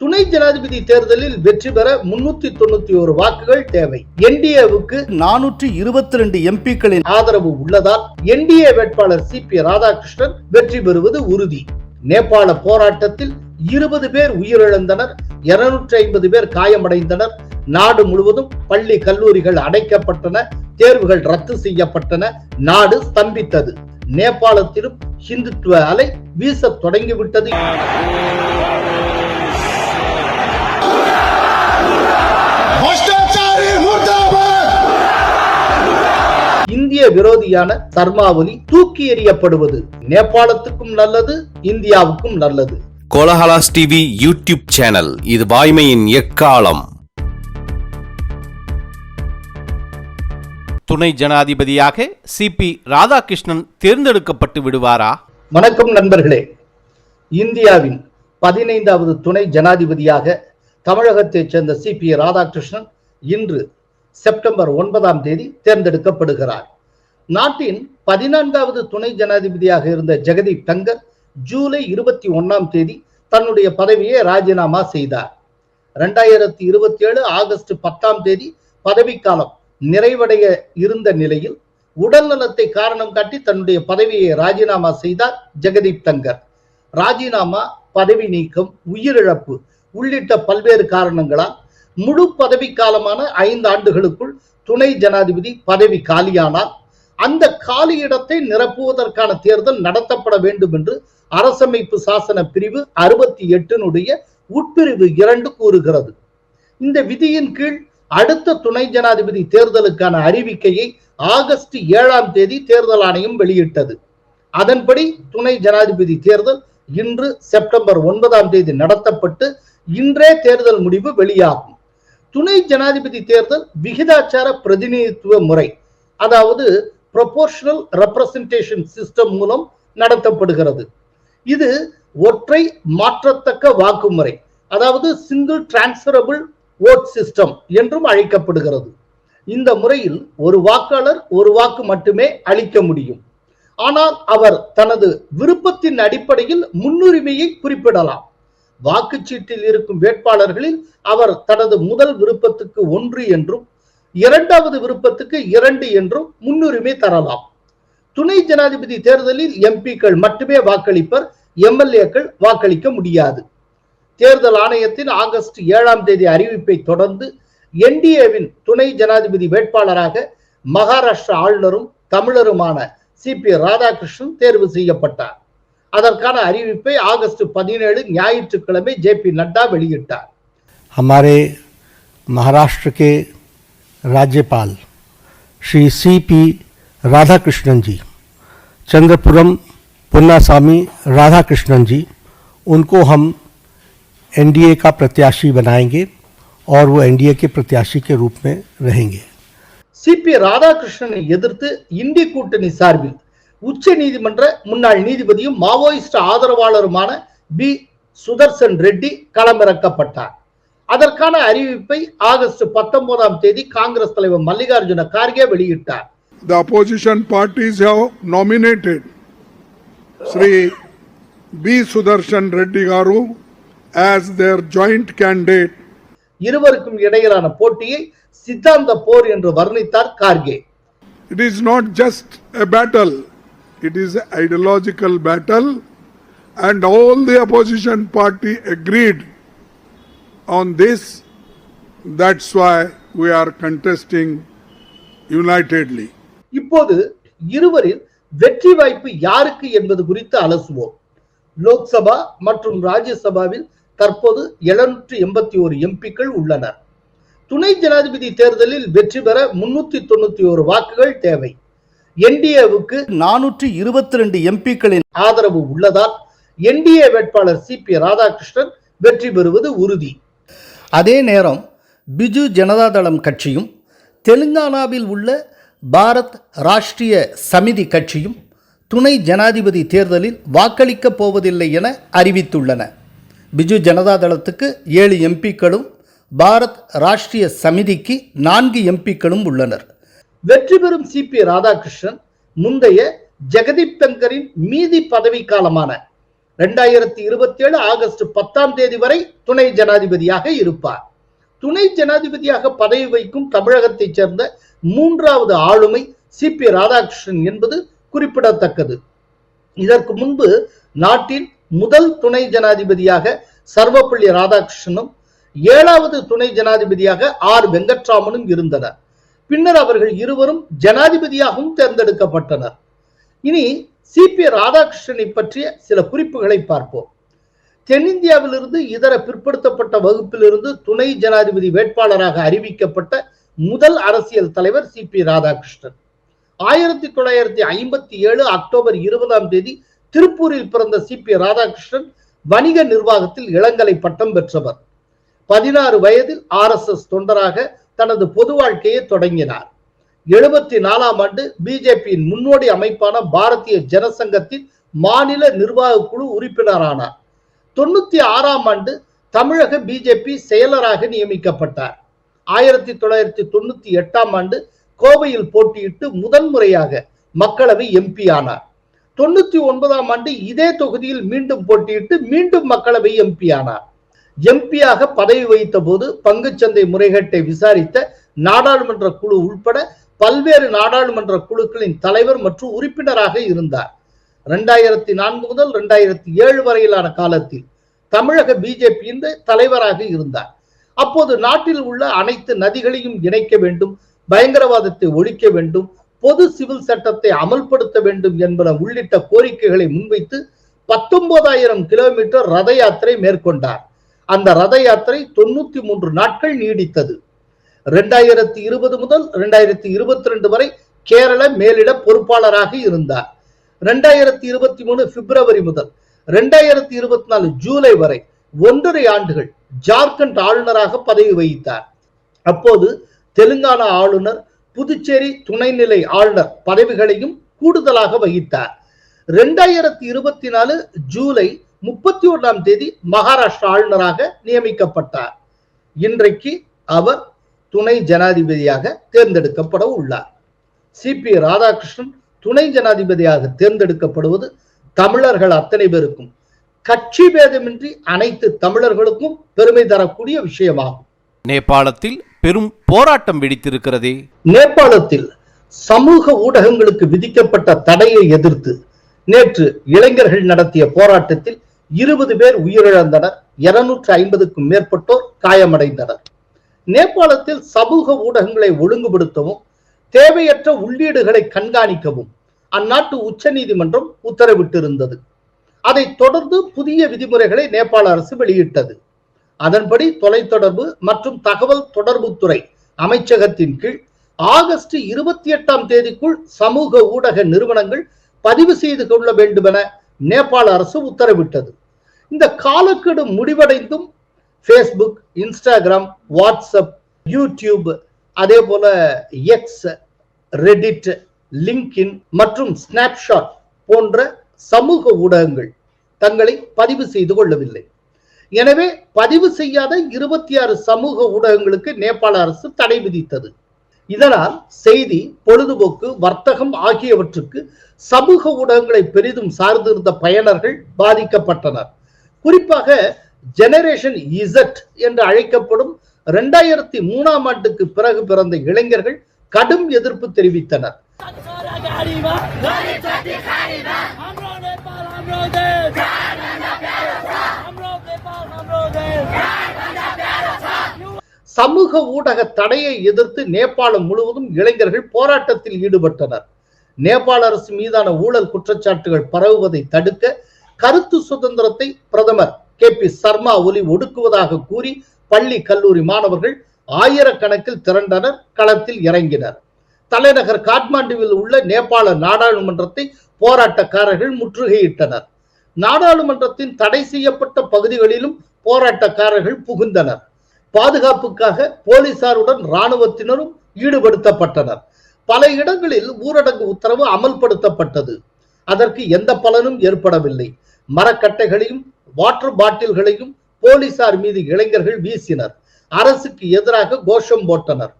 துணை ஜனாதிபதி தேர்தலில் வெற்றி பெற முன்னூத்தி தொண்ணூத்தி ஒரு வாக்குகள் தேவை. என்டிஏவுக்கு நானூற்றி இருபத்தி ரெண்டு எம்பிக்களின் ஆதரவு உள்ளதால் என்டிஏ வேட்பாளர் சி பி ராதாகிருஷ்ணன் வெற்றி பெறுவது உறுதி. நேபாள போராட்டத்தில் இருபது பேர் உயிரிழந்தனர் இருநூற்றி ஐம்பது பேர் காயமடைந்தனர். நாடு முழுவதும் பள்ளி கல்லூரிகள் அடைக்கப்பட்டன தேர்வுகள் ரத்து செய்யப்பட்டன நாடு ஸ்தம்பித்தது. நேபாளத்திலும் ஹிந்துத்துவ அலை வீசத் தொடங்கிவிட்டது. இந்திய விரோதியான சர்மா ஒலி தூக்கி எறியப்படுவது நேபாளத்துக்கும் நல்லது இந்தியாவுக்கும் நல்லது. கோலஹலாஸ் டிவி யூடியூப் சேனல் இது வாய்மையின் எக்காலம். துணை ஜனாதிபதியாக சிபி ராதாகிருஷ்ணன் தேர்ந்தெடுக்கப்பட்டு விடுவாரா? வணக்கம் நண்பர்களே. இந்தியாவின் பதினைந்தாவது துணை ஜனாதிபதியாக தமிழகத்தைச் சேர்ந்த சி பி ராதாகிருஷ்ணன் இன்று செப்டம்பர் ஒன்பதாம் தேதி தேர்ந்தெடுக்கப்படுகிறார். நாட்டின் பதினான்காவது துணை ஜனாதிபதியாக இருந்த ஜெகதீப் தங்கர் ஜூலை இருபத்தி ஒன்னாம் தேதி தன்னுடைய பதவியை ராஜினாமா செய்தார். இரண்டாயிரத்தி இருபத்தி ஏழு ஆகஸ்ட் பத்தாம் தேதி பதவிக்காலம் நிறைவடைய இருந்த நிலையில் உடல் நலத்தை காரணம் காட்டி தன்னுடைய பதவியை ராஜினாமா செய்தார் ஜெகதீப் தங்கர். ராஜினாமா பதவி நீக்கம் உயிரிழப்பு உள்ளிட்ட பல்வேறு காரணங்களால் முழு பதவி காலமான ஐந்து ஆண்டுகளுக்குள் துணை ஜனாதிபதி பதவி காலியானால் அந்த காலியிடத்தை நிரப்புவதற்கான தேர்தல் நடத்தப்பட வேண்டும் என்று அரசமைப்பு சாசன பிரிவு அறுபத்தி எட்டினுடைய உட்பிரிவு இரண்டு கூறுகிறது. இந்த விதியின் கீழ் அடுத்த துணை ஜனாதிபதி தேர்தலுக்கான அறிவிக்கையை ஆகஸ்ட் ஏழாம் தேதி தேர்தல் ஆணையம் வெளியிட்டது. அதன்படி துணை ஜனாதிபதி தேர்தல் இன்று செப்டம்பர் ஒன்பதாம் தேதி நடத்தப்பட்டு இன்றே தேர்தல் முடிவு வெளியாகும். துணை ஜனாதிபதி தேர்தல் விகிதாச்சார பிரதிநிதித்துவ முறை அதாவது ப்ரொபோர்ஷனல் ரெப்ரசன்டேஷன் சிஸ்டம் மூலம் நடத்தப்படுகிறது. இது ஒற்றை மாற்றத்தக்க வாக்குமுறை அதாவது சிங்கிள் டிரான்ஸ்பரபிள் ஓட் சிஸ்டம் என்றும் அழைக்கப்படுகிறது. இந்த முறையில் ஒரு வாக்காளர் ஒரு வாக்கு மட்டுமே அளிக்க முடியும். ஆனால் அவர் தனது விருப்பத்தின் அடிப்படையில் முன்னுரிமையை குறிப்பிடலாம். வாக்குச்சீட்டில் இருக்கும் வேட்பாளர்களில் அவர் தனது முதல் விருப்பத்துக்கு ஒன்று என்றும் இரண்டாவது விருப்பத்துக்கு இரண்டு என்றும் முன்னுரிமை தரலாம் துணை ஜனாதிபதி தேர்தலில் எம்பிக்கள் மட்டுமே வாக்களிப்பர் எம்எல்ஏக்கள் வாக்களிக்க முடியாது தேர்தல் ஆணையத்தின் ஆகஸ்ட் ஏழாம் தேதி அறிவிப்பை தொடர்ந்து என்டிஏவின் துணை ஜனாதிபதி வேட்பாளராக மகாராஷ்டிரா ஆளுநரும் தமிழருமான சி பி ராதாகிருஷ்ணன் தேர்வு செய்யப்பட்டார் அதற்கான அறிவிப்பை ஆகஸ்ட் பதினேழு ஞாயிற்றுக்கிழமை ஜே பி நட்டா வெளியிட்டார் हमारे महाराष्ट्र के राज्यपाल श्री सी पी राधाकृष्णन जी चंद्रपुरम पुन्नासामी राधाकृष्णन जी उनको हम एनडीए का प्रत्याशी बनाएंगे और वो एनडीए के प्रत्याशी के रूप में रहेंगे சி பி ராதாகிருஷ்ணனை எதிர்த்து இந்தி கூட்டணி சார்பில் உச்ச நீதிமன்ற முன்னாள் நீதிபதியும் மாவோயிஸ்ட் ஆதரவாளருமான பி சுதர்சன் ரெட்டி களமிறக்கப்பட்டார் அதற்கான அறிவிப்பை ஆகஸ்ட் பத்தொன்பதாம் தேதி காங்கிரஸ் தலைவர் மல்லிகார்ஜுன கார்கே வெளியிட்டார் The opposition parties have nominated Sri B. Sudarshan Reddy Garu as their joint candidate இருவருக்கும் இடையிலான போட்டியை சித்தாந்த போர் என்று வர்ணித்தார் Kharge It is not just a battle, it is an ideological battle, and all the opposition party agreed on this. That's why we are contesting unitedly. இப்போது இருவரில் வெற்றி வாய்ப்பு யாருக்கு என்பது குறித்து அலசுவோம் லோக்சபா மற்றும் ராஜ்யசபாவில் தற்போது எழுநூற்று எண்பத்தி ஒரு எம்பிக்கள் உள்ளனர் துணை ஜனாதிபதி தேர்தலில் வெற்றி பெற முன்னூத்தி தொண்ணூத்தி ஒரு வாக்குகள் தேவை என்டிஏவுக்கு நானூற்றி இருபத்தி ரெண்டு எம்பிக்களின் ஆதரவு உள்ளதால் என்டிஏ வேட்பாளர் சி பி ராதாகிருஷ்ணன் வெற்றி பெறுவது உறுதி அதே நேரம் பிஜு ஜனதாதளம் கட்சியும் தெலுங்கானாவில் உள்ள பாரத் ராஷ்டிரிய சமிதி கட்சியும் துணை ஜனாதிபதி தேர்தலில் வாக்களிக்கப் போவதில்லை என அறிவித்துள்ளன. பிஜு ஜனதாதளத்துக்கு ஏழு எம்பிக்களும் பாரத் ராஷ்டிரிய சமிதிக்கு நான்கு எம்பிக்களும் உள்ளனர். வெற்றி பெறும் சி பி ராதாகிருஷ்ணன் முந்தைய ஜெகதீப் தங்கரின் மீதி பதவி காலமான ரெண்டாயிரத்தி இருபத்தி ஏழு ஆகஸ்ட் பத்தாம் தேதி வரை துணை ஜனாதிபதியாக இருப்பார். துணை ஜனாதிபதியாக பதவி வைக்கும் தமிழகத்தைச் சேர்ந்த மூன்றாவது ஆளுமை சி பி ராதாகிருஷ்ணன் என்பது குறிப்பிடத்தக்கது. இதற்கு முன்பு நாட்டின் முதல் துணை ஜனாதிபதியாக சர்வப்பள்ளி ராதாகிருஷ்ணனும் ஏழாவது துணை ஜனாதிபதியாக ஆர். வெங்கட்ராமனும் இருந்தனர். பின்னர் அவர்கள் இருவரும் ஜனாதிபதியாகவும் தேர்ந்தெடுக்கப்பட்டனர். இனி சி பி ராதாகிருஷ்ணனை பற்றிய சில குறிப்புகளை பார்ப்போம். தென்னிந்தியாவிலிருந்து இதர பிற்படுத்தப்பட்ட வகுப்பிலிருந்து துணை ஜனாதிபதி வேட்பாளராக அறிவிக்கப்பட்ட முதல் அரசியல் தலைவர் சி பி ராதாகிருஷ்ணன். ஆயிரத்தி தொள்ளாயிரத்தி ஐம்பத்தி ஏழு அக்டோபர் இருபதாம் தேதி திருப்பூரில் பிறந்த சி பி ராதாகிருஷ்ணன் வணிக நிர்வாகத்தில் இளங்கலை பட்டம் பெற்றவர். பதினாறு வயதில் ஆர் எஸ் எஸ் தொண்டராக தனது பொது வாழ்க்கையை தொடங்கினார். எழுபத்தி நாலாம் ஆண்டு பிஜேபியின் முன்னோடி அமைப்பான பாரதிய ஜனசங்கத்தின் மாநில நிர்வாக குழு உறுப்பினரானார். தொண்ணூத்தி ஆறாம் ஆண்டு தமிழக பிஜேபி செயலராக நியமிக்கப்பட்டார். ஆயிரத்தி தொள்ளாயிரத்தி தொண்ணூத்தி எட்டாம் ஆண்டு கோவையில் போட்டியிட்டு முதன்முறையாக மக்களவை எம்பி ஆனார். தொண்ணூத்தி ஒன்பதாம் ஆண்டு இதே தொகுதியில் மீண்டும் போட்டியிட்டு மீண்டும் மக்களவை எம்பி ஆனார். எம்பியாக பதவி வகித்த போது பங்குச்சந்தை முறைகேட்டை விசாரித்த நாடாளுமன்ற குழு உள்பட பல்வேறு நாடாளுமன்ற குழுக்களின் தலைவர் மற்றும் உறுப்பினராக இருந்தார். இரண்டாயிரத்தி நான்கு முதல் இரண்டாயிரத்தி ஏழு வரையிலான காலத்தில் தமிழக பிஜேபியின் தலைவராக இருந்தார். அப்போது நாட்டில் உள்ள அனைத்து நதிகளையும் இணைக்க வேண்டும் பயங்கரவாதத்தை ஒழிக்க வேண்டும் பொது சிவில் சட்டத்தை அமல்படுத்த வேண்டும் என்பன உள்ளிட்ட கோரிக்கைகளை முன்வைத்து பத்தொன்பதாயிரம் கிலோமீட்டர் ரத யாத்திரை மேற்கொண்டார். அந்த ரத யாத்திரை தொண்ணூத்தி மூன்று நாட்கள் நீடித்தது. ரெண்டாயிரத்தி இருபது முதல் ரெண்டாயிரத்தி இருபத்தி ரெண்டு வரை கேரள மேலிட பொறுப்பாளராக இருந்தார். ரெண்டாயிரத்தி இருபத்தி மூணு பிப்ரவரி முதல் ரெண்டாயிரத்தி இருபத்தி நாலு ஜூலை வரை ஒன்றரை ஆண்டுகள் ஜார்க்கண்ட் ஆளுநராக பதவி வகித்தார். அப்போது தெலுங்கானா ஆளுநர் புதுச்சேரி துணைநிலை ஆளுநர் பதவிகளையும் கூடுதலாக வகித்தார். ரெண்டாயிரத்தி இருபத்தி நாலு ஜூலை முப்பத்தி ஒன்றாம் தேதி மகாராஷ்டிரா ஆளுநராக நியமிக்கப்பட்டார். இன்றைக்கு அவர் துணை ஜனாதிபதியாக தேர்ந்தெடுக்கப்பட உள்ளார் சி பி ராதாகிருஷ்ணன் துணை ஜனாதிபதியாக தேர்ந்தெடுக்கப்படுவது தமிழர்கள் அத்தனை பேருக்கும். கட்சி பேதமின்றி அனைத்து தமிழர்களுக்கும் பெருமை தரக்கூடிய விஷயமாகும். நேபாளத்தில் பெரும் போராட்டம் வெடித்திருக்கிறதே. நேபாளத்தில் சமூக ஊடகங்களுக்கு விதிக்கப்பட்ட தடையை எதிர்த்து நேற்று இளைஞர்கள் நடத்திய போராட்டத்தில் இருபது பேர் உயிரிழந்தனர். இருநூற்று ஐம்பதுக்கும் மேற்பட்டோர் காயமடைந்தனர். நேபாளத்தில் சமூக ஊடகங்களை ஒழுங்குபடுத்தவும் தேவையற்ற உள்ளீடுகளை கண்காணிக்கவும் அந்நாட்டு உச்சநீதிமன்றம் உத்தரவிட்டிருந்தது. அதைத் தொடர்ந்து புதிய விதிமுறைகளை நேபாள அரசு வெளியிட்டது. அதன்படி தொலைத்தொடர்பு மற்றும் தகவல் தொடர்புத்துறை அமைச்சகத்தின் கீழ் ஆகஸ்ட் இருபத்தி எட்டாம் தேதிக்குள் சமூக ஊடக நிறுவனங்கள் பதிவு செய்து கொள்ள வேண்டுமென நேபாள அரசு உத்தரவிட்டது. இந்த காலக்கெடு முடிவடைந்தும் ஃபேஸ்புக் இன்ஸ்டாகிராம் வாட்ஸ்அப் யூடியூப் அதே போல எக்ஸ் ரெடிட் லிங்கின் மற்றும் ஸ்னாப்ஷாட் போன்ற சமூக ஊடகங்கள் தங்களை பதிவு செய்து கொள்ளவில்லை. எனவே பதிவு செய்யாத இருபத்தி ஆறு சமூக ஊடகங்களுக்கு நேபாள அரசு தடை விதித்தது. இதனால் செய்தி பொழுதுபோக்கு வர்த்தகம் ஆகியவற்றுக்கு சமூக ஊடகங்களை பெரிதும் சார்ந்திருந்த பயனர்கள் பாதிக்கப்பட்டனர். குறிப்பாக ஜெனரேஷன் இசட் என்று அழைக்கப்படும் இரண்டாயிரத்தி மூணாம் ஆண்டுக்கு பிறகு பிறந்த இளைஞர்கள் கடும் எதிர்ப்பு தெரிவித்தனர். சமூக ஊடக தடையை எதிர்த்து நேபாளம் முழுவதும் இளைஞர்கள் போராட்டத்தில் ஈடுபட்டனர். நேபாள அரசு மீதான ஊழல் குற்றச்சாட்டுகள் பரவுவதை தடுக்க கருத்து சுதந்திரத்தை பிரதமர் கே பி சர்மா ஒலி ஒடுக்குவதாக கூறி பள்ளி கல்லூரி மாணவர்கள் ஆயிரக்கணக்கில் திரண்டனர் களத்தில் இறங்கினர். தலைநகர் காட்மாண்டுவில் உள்ள நேபாள நாடாளுமன்றத்தை போராட்டக்காரர்கள் முற்றுகையிட்டனர். நாடாளுமன்றத்தின் தடை செய்யப்பட்ட பகுதிகளிலும் போராட்டக்காரர்கள் புகுந்தனர். பாதுகாப்புக்காக போலீசாருடன் ராணுவத்தினரும் ஈடுபடுத்தப்பட்டனர். பல இடங்களில் ஊரடங்கு உத்தரவு அமல்படுத்தப்பட்டது. அதற்கு எந்த பலனும் ஏற்படவில்லை. மரக்கட்டைகளையும் வாட்டர் பாட்டில்களையும் போலீசார் மீது இளைஞர்கள் வீசினர். அரசுக்கு எதிராக கோஷம் போட்டனர்.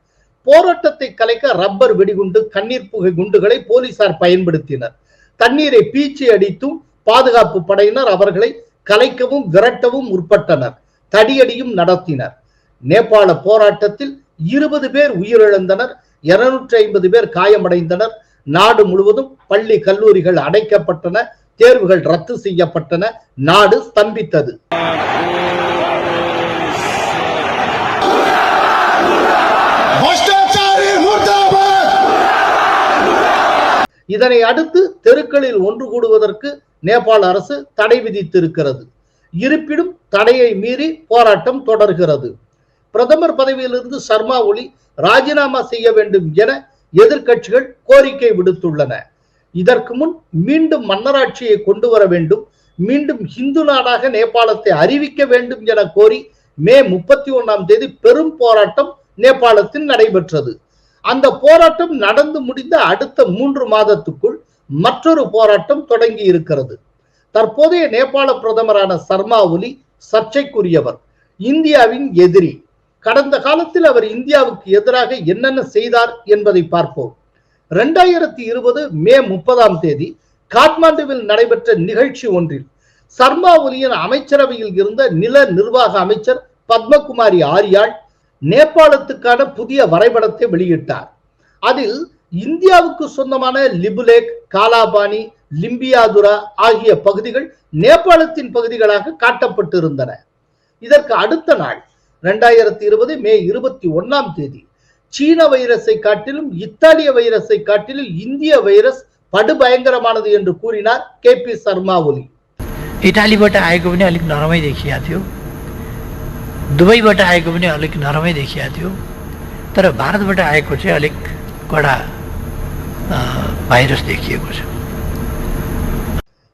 போராட்டத்தை கலைக்க ரப்பர் வெடிகுண்டு கண்ணீர் புகை குண்டுகளை போலீசார் பயன்படுத்தினர். தண்ணீரை பீச்சி அடித்தும் பாதுகாப்பு படையினர் அவர்களை கலைக்கவும் விரட்டவும் முற்பட்டனர். தடியடியும் நடத்தினர். நேபாள போராட்டத்தில் இருபது பேர் உயிரிழந்தனர் இருநூற்றி ஐம்பது பேர் காயமடைந்தனர். நாடு முழுவதும் பள்ளி கல்லூரிகள் அடைக்கப்பட்டன. தேர்வுகள் ரத்து செய்யப்பட்டன. நாடு ஸ்தம்பித்தது. இதனை அடுத்து தெருக்களில் ஒன்று கூடுவதற்கு நேபாள அரசு தடை விதித்திருக்கிறது. இருப்பினும் தடையை மீறி போராட்டம் தொடர்கிறது. பிரதமர் பதவியிலிருந்து சர்மா ஒலி ராஜினாமா செய்ய வேண்டும் என எதிர்கட்சிகள் கோரிக்கை விடுத்துள்ளன. இதற்கு முன் மீண்டும் மன்னராட்சியை கொண்டு வர வேண்டும். மீண்டும் இந்து நாடாக நேபாளத்தை அறிவிக்க வேண்டும் என கோரி மே முப்பத்தி ஒன்னாம் தேதி பெரும் போராட்டம் நேபாளத்தில் நடைபெற்றது. அந்த போராட்டம் நடந்து முடிந்த அடுத்த மூன்று மாதத்துக்குள் மற்றொரு போராட்டம் தொடங்கி இருக்கிறது. தற்போதைய நேபாள பிரதமரான சர்மா ஒலி சர்ச்சைக்குரியவர். இந்தியாவின் எதிரி. கடந்த காலத்தில் அவர் இந்தியாவுக்கு எதிராக என்னென்ன செய்தார் என்பதை பார்ப்போம். ரெண்டாயிரத்தி இருபது மே முப்பதாம் தேதி காட்மாண்டுவில் நடைபெற்ற நிகழ்ச்சி ஒன்றில் சர்மா ஒலியின் அமைச்சரவையில் இருந்த நில நிர்வாக அமைச்சர் பத்மகுமாரி ஆரியாள் நேபாளத்துக்கான புதிய வரைபடத்தை வெளியிட்டார். அதில் இந்தியாவுக்கு சொந்தமான லிபுலேக் காலாபாணி லிம்பியாதுரா ஆகிய பகுதிகள் நேபாளத்தின் பகுதிகளாக காட்டப்பட்டிருந்தன. இதற்கு அடுத்த நாள் இரண்டாயிரத்தி இருபது மே இருபத்தி ஒன்னாம் தேதி சீன வைரஸை காட்டிலும் இத்தாலிய வைரஸை காட்டிலும் இந்திய வைரஸ் படுபயங்கரமானது என்று கூறினார் கே பி சர்மா ஒலி इटालीबाट आएको पनि अलिक नरमै देखिया थियो दुबईबाट आएको पनि अलिक नरमै देखिया थियो तर भारतबाट आएको चाहिँ अलिक कडा अ, भाइरस देखिएको छ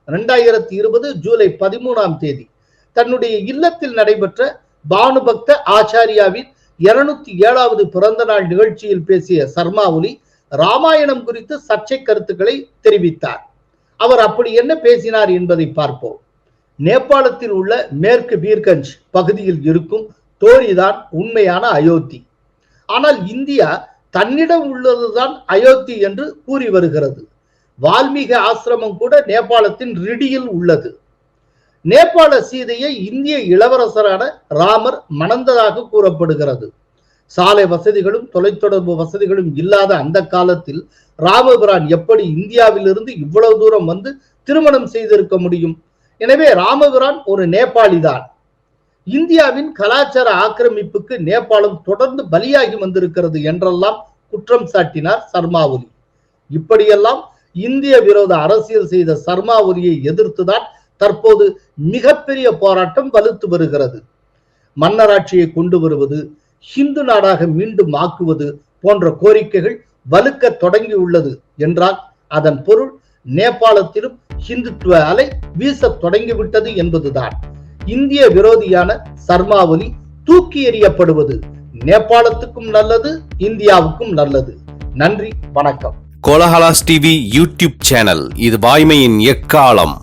இரண்டாயிரத்தி இருபது ஜூலை பதிமூணாம் தேதி தன்னுடைய இல்லத்தில் நடைபெற்ற பானுபக்த ஆச்சாரியாவின் இருநூத்தி ஏழாவது பிறந்த நாள் நிகழ்ச்சியில் பேசிய சர்மா ஒலி ராமாயணம் குறித்து சர்ச்சை கருத்துக்களை தெரிவித்தார். அவர் அப்படி என்ன பேசினார் என்பதை பார்ப்போம். நேபாளத்தில் உள்ள மேற்கு பீர்கஞ்ச் பகுதியில் இருக்கும் தோரிதான் உண்மையான அயோத்தி. ஆனால் இந்தியா தன்னிடம் உள்ளதுதான் அயோத்தி என்று கூறி வருகிறது. வால்மீகி ஆசிரமம் கூட நேபாளத்தின் ரிடியில் உள்ளது. நேபாள சீதையை இந்திய இளவரசரான ராமர் மணந்ததாக கூறப்படுகிறது. சாலை வசதிகளும் தொலைத்தொடர்பு வசதிகளும் இல்லாத அந்த காலத்தில் ராமபிரான் எப்படி இந்தியாவிலிருந்து இவ்வளவு தூரம் வந்து திருமணம் செய்திருக்க முடியும்? எனவே ராமபிரான் ஒரு நேபாளி தான் இந்தியாவின் கலாச்சார ஆக்கிரமிப்புக்கு நேபாளம் தொடர்ந்து பலியாகி வந்திருக்கிறது என்றெல்லாம் குற்றம் சாட்டினார் சர்மா ஒலி இப்படியெல்லாம் இந்திய விரோத அரசியல் செய்த சர்மா ஒலியை எதிர்த்துதான் தற்போது மிகப்பெரிய போராட்டம் வலுத்து வருகிறது. மன்னராட்சியை கொண்டு வருவது ஹிந்து நாடாக மீண்டும் ஆக்குவது போன்ற கோரிக்கைகள் வலுக்க தொடங்கியுள்ளது என்றால் அதன் பொருள் நேபாளத்திலும் ஹிந்துத்துவ அலை வீசத் தொடங்கிவிட்டது என்பதுதான். இந்திய விரோதியான சர்மா ஒலி தூக்கி எறியப்படுவது நேபாளத்துக்கும் நல்லது இந்தியாவுக்கும் நல்லது. நன்றி வணக்கம். கோலஹலாஸ் டிவி யூடியூப் சேனல் இது வாய்மையின் எக்காலம்.